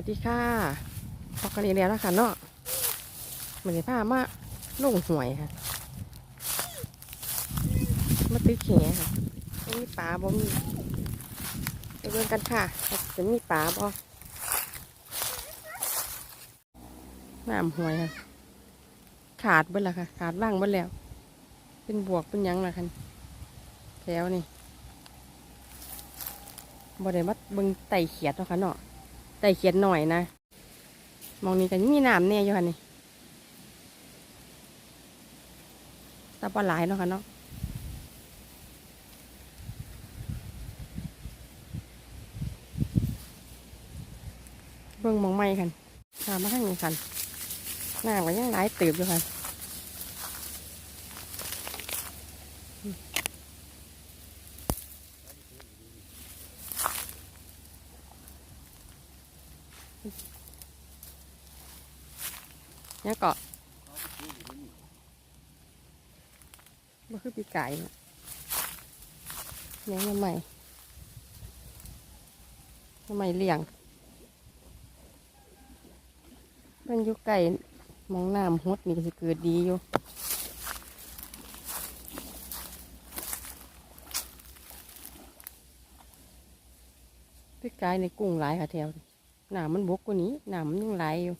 วัสดีค่ะพอกันอีกแล้วนะคะเนาะเหมือนผ้ามาลงหวยค่ะ มาตื้อแขค่ะบ่มีปลาบ่มีไปเบิ่งกันค่ะจะมีปลาบ่น้ำหวยค่ะ ขาดเบิดละค่ะ ขาดว่างเบิดแล้ว เป็นบวกเป็นยังละคันแถวนี่บ่ได้มาเบิ่งไต่เขียดเนาะค่ะเนาะ ไต่เขียดหน่อยนะ มองนี้กันมีน้ำแน่อยู่ค่ะนี่ตาปลาหลายเนาะค่ะเนาะเบิ่งมองไม้กันตามมาทางนี้กันน้ำก็ยังหลายติบอยู่ค่ะ เนี่ยเกาะบ่คือปีไก่นะเนี่ยใหม่ใหม่เลี้ยงมันอยู่ไก่มองน้ำฮดนี่ก็สิเกิดดีอยู่พี่กายในกุ้งหลายค่ะแถวนี้ น้ำมันบกกว่านี้น้ำมันยังไหลอยู่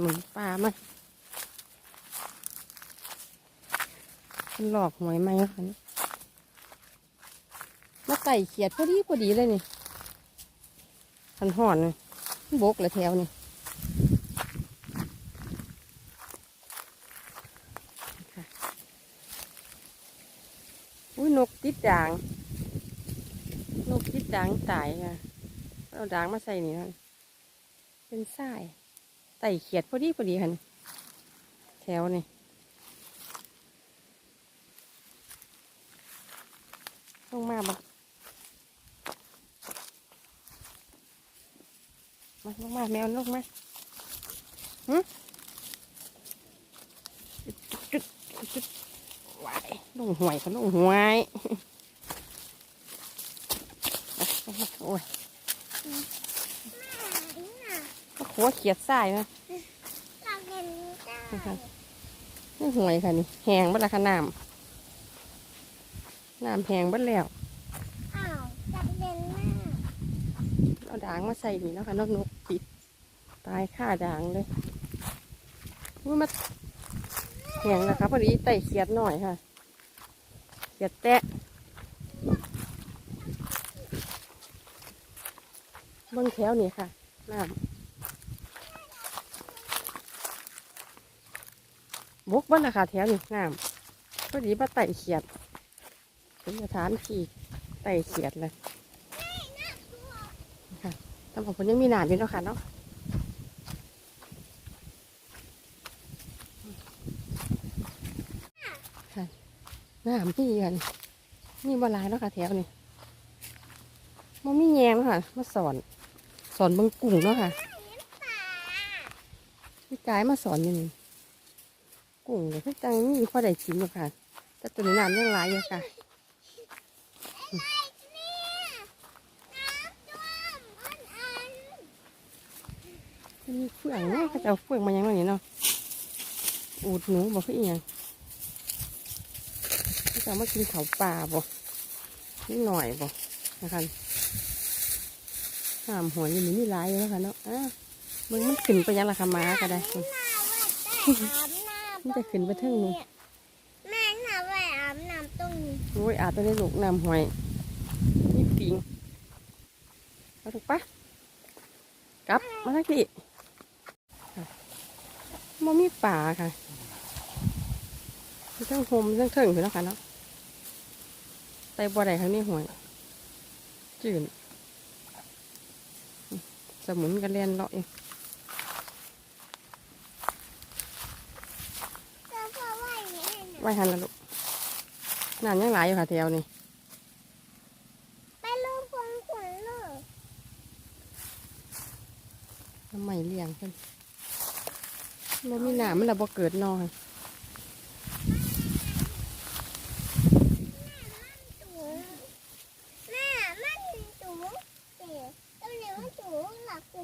หมึงปลามามันหลอกหวยไหมคะนี่มาไต่เขียดพอดีพอดีเลยนี่หันห่อนเลยบกเลยแถวนี่ค่ะอุ้ย นกติดด่างนกติดด่างตายค่ะเอาด่างมาใส่นี่นะเป็นทรายไต่เขียดพอดีพอดีค่ะแถวนี่ต้องมาบักมาลงมาแมวลงมาหึจุดจุดจุดวายลงหวยเขาลงหวยเอาเอา โอ้ยก็ขัวเขียดทรายนะนี่หวยค่ะนี่แหงบัดละค่ะน้ำน้ำแหงบัดแล้วเอาด่างมาใส่นี่เนาะค่ะนกนกปิดตายค่าด่างเลยอุ้ยมาแข็งนะครับพอดีไต่เขียดหน่อยค่ะเขียดแตะ เบนแถวนี่ค่ะน้ำบกบ้านราคาแถวนี่น้ำพอดีมาไต่เขียดเป็นสถานที่ไต่เขียดเลยแต่ผมยังมีหนามอยู่เนาะค่ะเนาะค่ะหนามที่กันนี่บลายเนาะค่ะแถวนี้มันมีแยงเนาะค่ะ มาสอน สอนเบิงกุ้งเนาะค่ะพี่กายมาสอนอยังนี่กุ้งเดี๋ยวพี่จังมีพอได้ชิมเนาะค่ะแต่ตัวนี้น้ำยังหลายอยู่ค่ะมีเฟื่องเนาะเขาจะเอาเฟื่องมายังไงเนาะอูดหนูบอกคืออีหยังเขาจะมากินเขาป่าบ่นิดหน่อยบ่นะคะ ห้ามหัวอยี่นี่มีหลายอยู่แล้วค่ะเนาะอะมึงมันขึ้นไปยังราคาม้าก็ได้มันจะขึ้นไปเทิงนู่นแม่น่ะไปอาบน้ำตรงนี้โอ้ยอาจจะได้ลูกน้ำหอยนี่ปิงเอาถูกปะกลับมาทักทีมันมีป่าค่ะมีทั้งโฮมมีทั้งเถิงอยู่แล้วค่ะเนาะไปบ่อใดครั้งนี้หวยจืด สมุนกันเลียนเลาะอยู่เจ้าพ่อไหวแม่น่ะไว้หันละลูกน้ำยังหลายอยู่ค่ะแถวนี้ไปลูกคงขุนลูกทำไมเลี้ยงเพิ่นบ่มีน้ำมันละบ่เกิดนอน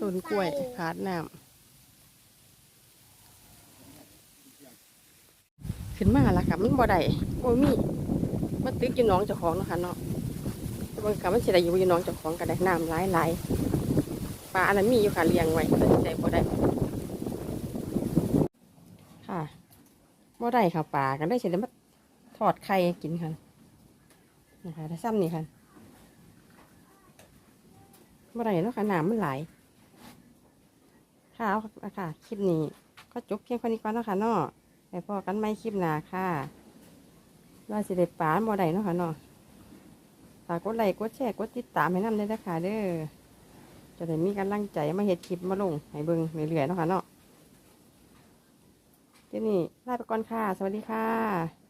ต้นกล้วยขาดน้ำขึ้นมาแล้วค่ะมันบ่ได้บ่มีมันตึกอยู่น้องเจ้าของนะคะเนาะบางครั้งมันสิได้อยู่อยู่น้องเจ้าของก็ได้น้ำหลายหลๆปลาอันนั้นมีอยู่ค่ะเลี้ยงไว้แต่ใจบ่ได้ ค่ะบ่ได้ค่ะปลากันได้สิได้มาทอดไข่กินค่ะนะคะได้ซ้ำนี่ค่ะบ่ได้เนาะค่ะน้ำมันไหล ค่ะเอาค่ะคลิปนี้ ก็จบเพียงเท่นี้ก่อนเนาะค่ะเนาะไปพอกันไม่คลิปหน้าค่ะว่าสิได้ปลาบ่ได้เนาะค่ะเนาะฝากกดไลค์กดแชร์กดติดตามให้นำเลยนะคะเด้อจะได้มีกำลังใจมาเฮ็ดคลิปมาลงให้เบิ่งเรื่อยๆเนาะค่ะเนาะที่นี้ลาไปก่อนค่ะ สวัสดีค่ะ